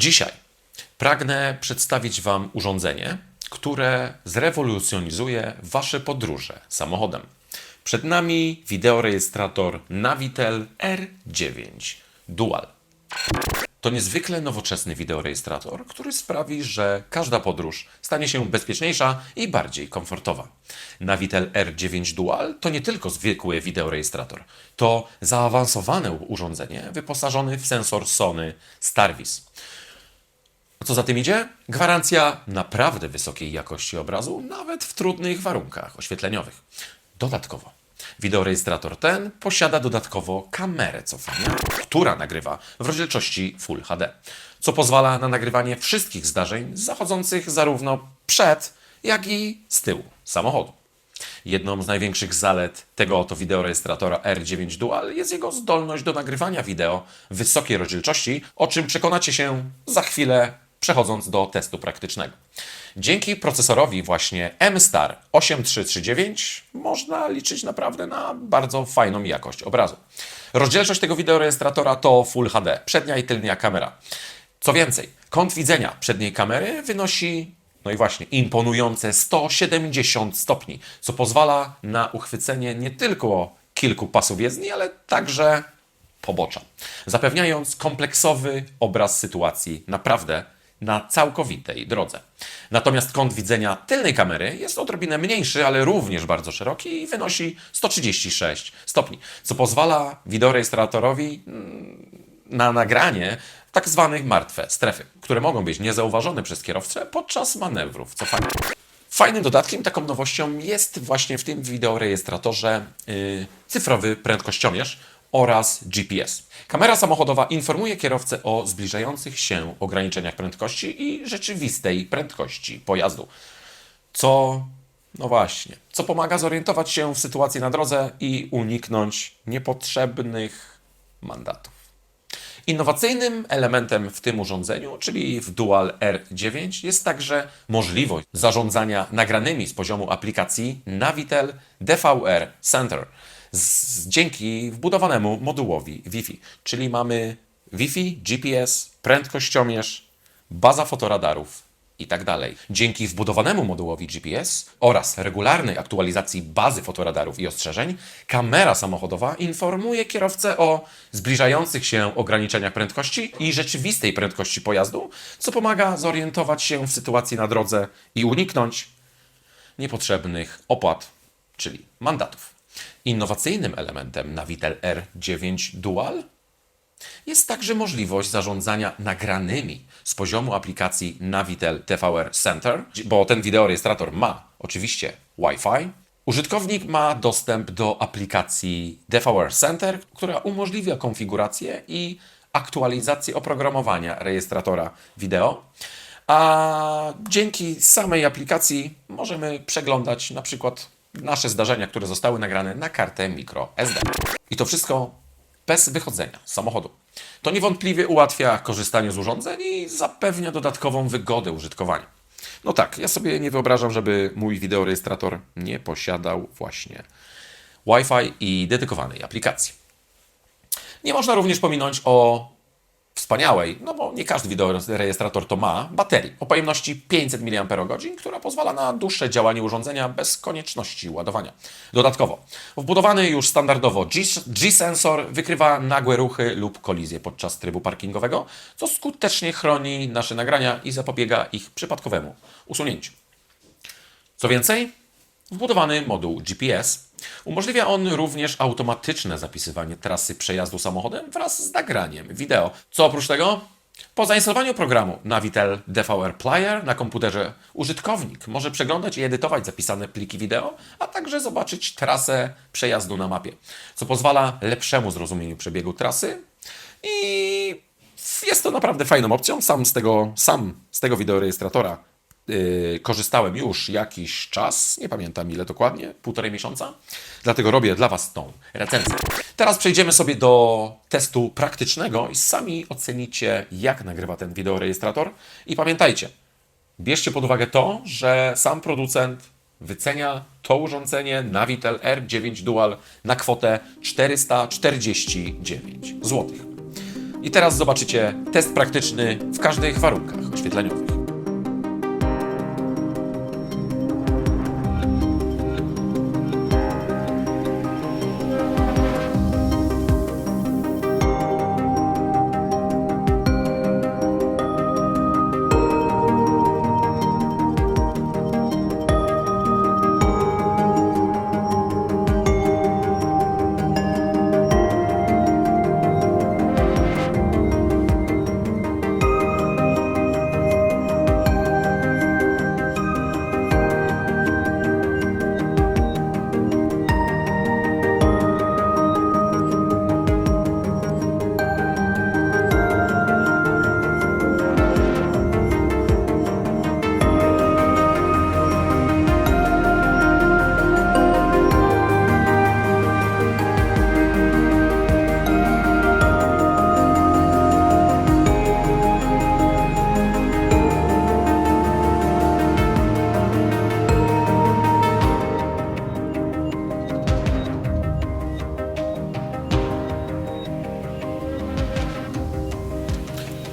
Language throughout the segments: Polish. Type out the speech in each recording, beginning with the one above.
Dzisiaj pragnę przedstawić Wam urządzenie, które zrewolucjonizuje Wasze podróże samochodem. Przed nami wideorejestrator Navitel R9 Dual. To niezwykle nowoczesny wideorejestrator, który sprawi, że każda podróż stanie się bezpieczniejsza i bardziej komfortowa. Navitel R9 Dual to nie tylko zwykły wideorejestrator, to zaawansowane urządzenie wyposażone w sensor Sony Starvis. Co za tym idzie? Gwarancja naprawdę wysokiej jakości obrazu, nawet w trudnych warunkach oświetleniowych. Dodatkowo, wideorejestrator ten posiada dodatkowo kamerę cofania, która nagrywa w rozdzielczości Full HD, co pozwala na nagrywanie wszystkich zdarzeń zachodzących zarówno przed, jak i z tyłu samochodu. Jedną z największych zalet tego oto wideorejestratora R9 Dual jest jego zdolność do nagrywania wideo wysokiej rozdzielczości, o czym przekonacie się za chwilę przechodząc do testu praktycznego. Dzięki procesorowi właśnie M-Star 8339 można liczyć naprawdę na bardzo fajną jakość obrazu. Rozdzielczość tego wideorejestratora to Full HD, przednia i tylnia kamera. Co więcej, kąt widzenia przedniej kamery wynosi, no i właśnie, imponujące 170 stopni, co pozwala na uchwycenie nie tylko kilku pasów jezdni, ale także pobocza, zapewniając kompleksowy obraz sytuacji naprawdę na całkowitej drodze. Natomiast kąt widzenia tylnej kamery jest odrobinę mniejszy, ale również bardzo szeroki i wynosi 136 stopni, co pozwala wideorejestroratorowi na nagranie tak zwanych martwe strefy, które mogą być niezauważone przez kierowcę podczas manewrów cofania. Fajnym dodatkiem, taką nowością jest właśnie w tym wideorejestratorze yy, cyfrowy prędkościomierz oraz GPS. Kamera samochodowa informuje kierowcę o zbliżających się ograniczeniach prędkości i rzeczywistej prędkości pojazdu. Co, no właśnie, co pomaga zorientować się w sytuacji na drodze i uniknąć niepotrzebnych mandatów. Innowacyjnym elementem w tym urządzeniu, czyli w Dual R9, jest także możliwość zarządzania nagranymi z poziomu aplikacji Navitel DVR Center z, dzięki wbudowanemu modułowi Wi-Fi. Czyli mamy Wi-Fi, GPS, prędkościomierz, baza fotoradarów i tak dalej. Dzięki wbudowanemu modułowi GPS oraz regularnej aktualizacji bazy fotoradarów i ostrzeżeń, kamera samochodowa informuje kierowcę o zbliżających się ograniczeniach prędkości i rzeczywistej prędkości pojazdu, co pomaga zorientować się w sytuacji na drodze i uniknąć niepotrzebnych opłat, czyli mandatów. Innowacyjnym elementem Navitel R9 Dual jest także możliwość zarządzania nagranymi z poziomu aplikacji Navitel TVR Center, bo ten wideorejestrator ma oczywiście Wi-Fi. Użytkownik ma dostęp do aplikacji DVR Center, która umożliwia konfigurację i aktualizację oprogramowania rejestratora wideo. A dzięki samej aplikacji możemy przeglądać na przykład nasze zdarzenia, które zostały nagrane na kartę micro SD. I to wszystko bez wychodzenia z samochodu. To niewątpliwie ułatwia korzystanie z urządzeń i zapewnia dodatkową wygodę użytkowania. No tak, ja sobie nie wyobrażam, żeby mój wideorejestrator nie posiadał właśnie Wi-Fi i dedykowanej aplikacji. Nie można również pominąć o wspaniałej, no bo nie każdy wideorejestrator to ma, baterii o pojemności 500 mAh, która pozwala na dłuższe działanie urządzenia bez konieczności ładowania. Dodatkowo, wbudowany już standardowo G-sensor wykrywa nagłe ruchy lub kolizje podczas trybu parkingowego, co skutecznie chroni nasze nagrania i zapobiega ich przypadkowemu usunięciu. Co więcej, wbudowany moduł GPS umożliwia on również automatyczne zapisywanie trasy przejazdu samochodem wraz z nagraniem wideo. Co oprócz tego? Po zainstalowaniu programu Navitel DVR Player na komputerze użytkownik może przeglądać i edytować zapisane pliki wideo, a także zobaczyć trasę przejazdu na mapie, co pozwala lepszemu zrozumieniu przebiegu trasy i jest to naprawdę fajną opcją. Sam z tego, sam z tego wideorejestratora korzystałem już jakiś czas, nie pamiętam ile dokładnie, półtorej miesiąca, dlatego robię dla Was tą recenzję. Teraz przejdziemy sobie do testu praktycznego i sami ocenicie, jak nagrywa ten wideorejestrator. I pamiętajcie, bierzcie pod uwagę to, że sam producent wycenia to urządzenie Navitel R9 Dual na kwotę 449 zł. I teraz zobaczycie test praktyczny w każdych warunkach oświetleniowych.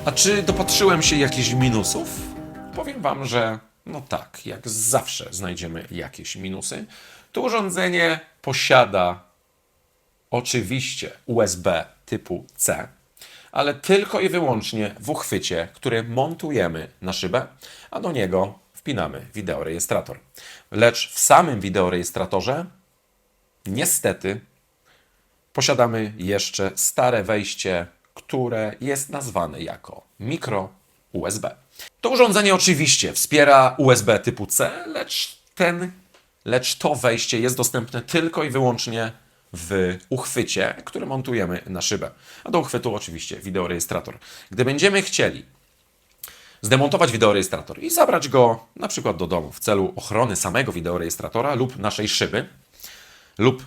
A czy dopatrzyłem się jakichś minusów? Powiem Wam, że no tak, jak zawsze znajdziemy jakieś minusy. To urządzenie posiada oczywiście USB typu C, ale tylko i wyłącznie w uchwycie, który montujemy na szybę, a do niego wpinamy wideorejestrator. Lecz w samym wideorejestratorze niestety posiadamy jeszcze stare wejście, które jest nazwane jako mikro USB. To urządzenie oczywiście wspiera USB typu C, lecz ten, lecz to wejście jest dostępne tylko i wyłącznie w uchwycie, który montujemy na szybę. A do uchwytu oczywiście wideorejestrator. Gdy będziemy chcieli zdemontować wideorejestrator i zabrać go na przykład do domu w celu ochrony samego wideorejestratora lub naszej szyby, lub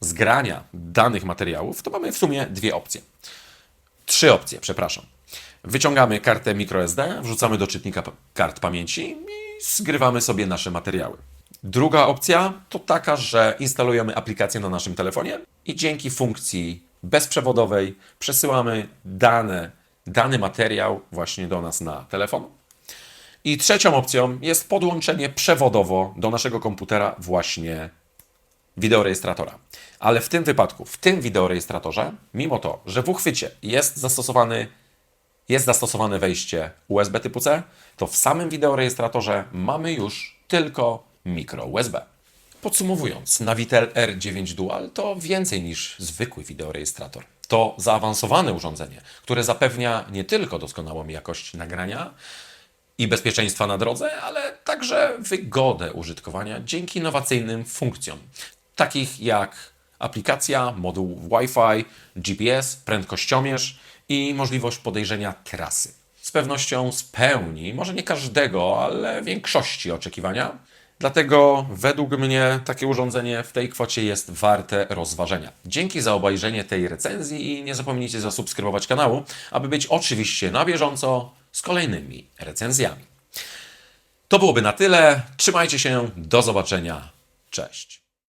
zgrania danych materiałów, to mamy w sumie dwie opcje. Trzy opcje, przepraszam. Wyciągamy kartę microSD, wrzucamy do czytnika kart pamięci i zgrywamy sobie nasze materiały. Druga opcja to taka, że instalujemy aplikację na naszym telefonie i dzięki funkcji bezprzewodowej przesyłamy dane, dany materiał właśnie do nas na telefon. I trzecią opcją jest podłączenie przewodowo do naszego komputera właśnie wideorejestratora. Ale w tym wypadku, w tym wideorejestratorze, mimo to, że w uchwycie jest zastosowany jest zastosowane wejście USB typu C, to w samym wideorejestratorze mamy już tylko mikro USB. Podsumowując, Navitel R9 Dual to więcej niż zwykły wideorejestrator. To zaawansowane urządzenie, które zapewnia nie tylko doskonałą jakość nagrania, i bezpieczeństwa na drodze, ale także wygodę użytkowania dzięki innowacyjnym funkcjom, takich jak aplikacja, moduł Wi-Fi, GPS, prędkościomierz i możliwość podejrzenia trasy. Z pewnością spełni, może nie każdego, ale większości oczekiwania. Dlatego według mnie takie urządzenie w tej kwocie jest warte rozważenia. Dzięki za obejrzenie tej recenzji i nie zapomnijcie zasubskrybować kanału, aby być oczywiście na bieżąco z kolejnymi recenzjami. To byłoby na tyle. Trzymajcie się, do zobaczenia. Cześć.